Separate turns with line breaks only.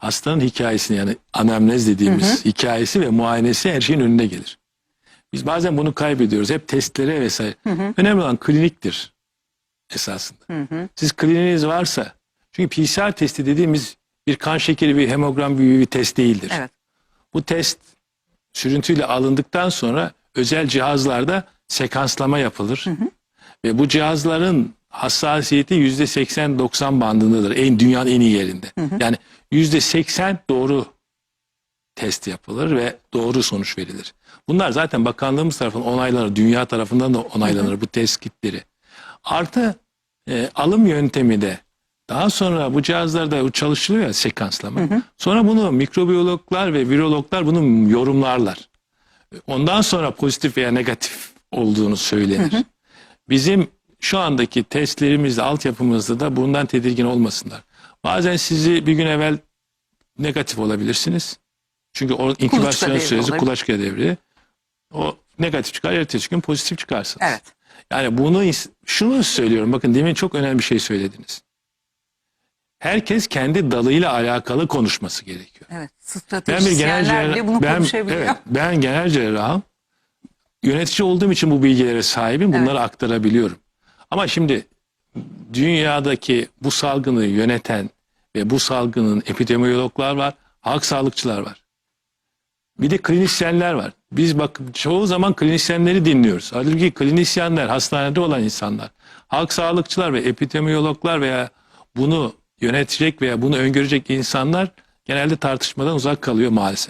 hastanın hikayesini yani anamnez dediğimiz hikayesi ve muayenesi her şeyin önüne gelir. Biz bazen bunu kaybediyoruz. Hep testlere vesaire. Önemli olan kliniktir esasında. Siz kliniğiniz varsa çünkü PCR testi dediğimiz bir kan şekeri, bir hemogram gibi bir test değildir.
Evet.
Bu test sürüntüyle alındıktan sonra özel cihazlarda sekanslama yapılır. Ve bu cihazların hassasiyeti yüzde 80-90 bandındadır. En dünyanın en iyi yerinde. Yani yüzde 80 doğru test yapılır ve doğru sonuç verilir. Bunlar zaten bakanlığımız tarafından onaylanır. Dünya tarafından da onaylanır bu test kitleri. Artı e, alım yöntemi de daha sonra bu cihazlarda çalışılıyor ya sekanslama. Sonra bunu mikrobiyologlar ve virologlar bunu yorumlarlar. Ondan sonra pozitif veya negatif olduğunu söylenir. Bizim şu andaki testlerimizde, altyapımızda da bundan tedirgin olmasınlar. Bazen sizi bir gün evvel negatif olabilirsiniz. Çünkü o inkübasyon
devri
süresi
olabilir.
kulaçka devri. O negatif çıkar, ertesi gün pozitif çıkarsınız.
Evet.
Yani bunu şunu söylüyorum. Bakın demin çok önemli bir şey söylediniz. Herkes kendi dalıyla alakalı konuşması gerekiyor.
Evet.
Ben bir genel cerrah,
bunu
ben, evet, ben genel cerrahım. Yönetici olduğum için bu bilgilere sahibim. Bunları aktarabiliyorum. Ama şimdi dünyadaki bu salgını yöneten ve bu salgının epidemiyologlar var, halk sağlıkçılar var. Bir de klinisyenler var. Biz bak çoğu zaman klinisyenleri dinliyoruz. Halbuki klinisyenler hastanede olan insanlar. Halk sağlıkçılar ve epidemiyologlar veya bunu yönetecek veya bunu öngörecek insanlar genelde tartışmadan uzak kalıyor maalesef.